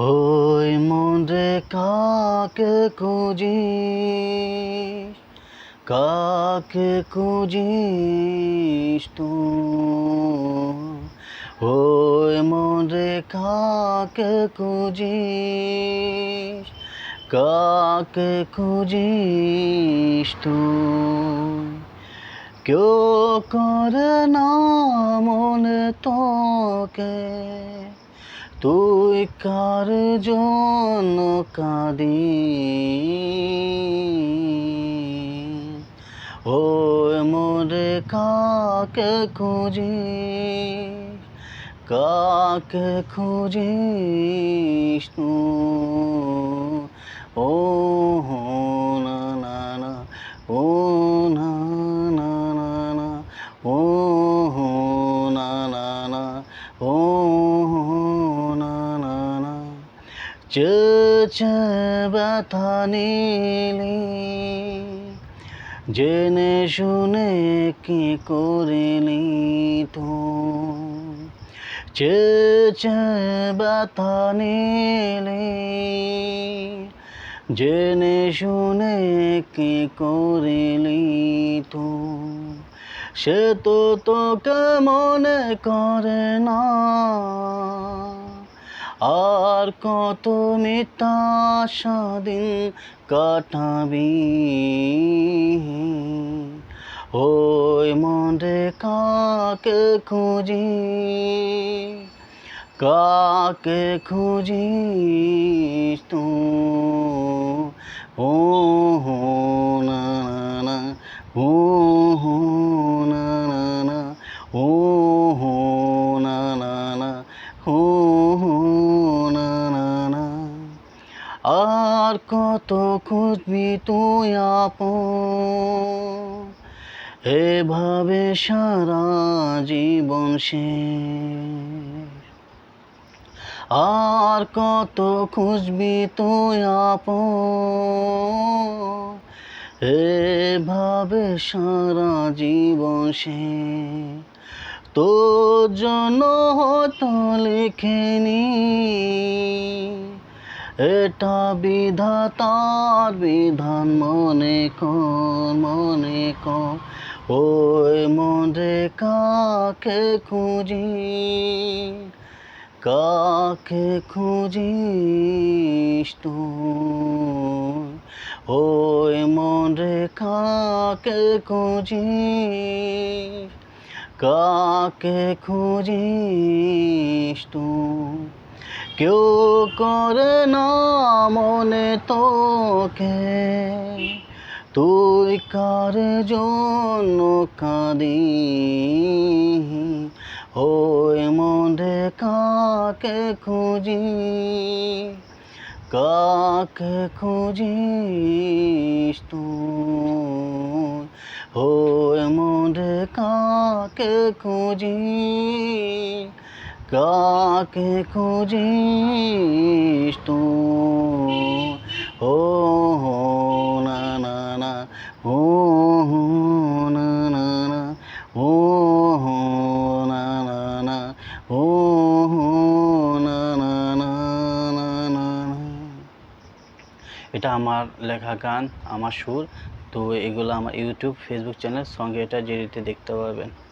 হই মনে কাকে খুঁজিস কাকে খুঁজিস তুই? হই মনে কাকে খুঁজিস কাকে খুঁজিস তুই? কেউ করে না মনে তোকে তুই কার জন্য কাঁদি? ও মোরে কাকে খুঁজিস কাকে খুঁজিস তুই ও না না, ও না নিলি জেনে শুনে কি করিলি তো? নিলি জেনে শুনে কি করিলি তো? সে তো তোকে মনে করে না। আর কত মিথ্যা স্বাধীন কাটাবি? ওই মনে কাকে খুঁজি? কাকে খুঁজি তুই ও হো না না ও হো না না ও হো না না, ও হো আর কত খুঁজবি তুই আপন? এভাবে সারা জীবন শেষ। আর কত খুঁজবি তুই আপন? এভাবে সারা জীবন সে তোর জন্য হতো লিখেনি এটা বিধাতার বিধান, মনে কর মনে কর। ওই মনে কাকে খুঁজি? কাকে খুঁজিস তুই? ওই মনে কাকে খুঁজিস? কাকে খুঁজিস তুই? কেউ করে না মনে তোকে। তুই কার জন্য কাঁদি ওই মনে কাকে খুঁজি কাকে খুঁজিস তুই? ওই মনে কাকে খুঁজি কাকে খুঁজিস তুই ও হো না না না ও হো না না না ও হো না না না ও হো না না না না না এটা আমার লেখা গান আমার সুর তো এগুলো আমার ইউটিউব ফেসবুক চ্যানেল সঙ্গে এটা জেডিতে দেখতে পারবেন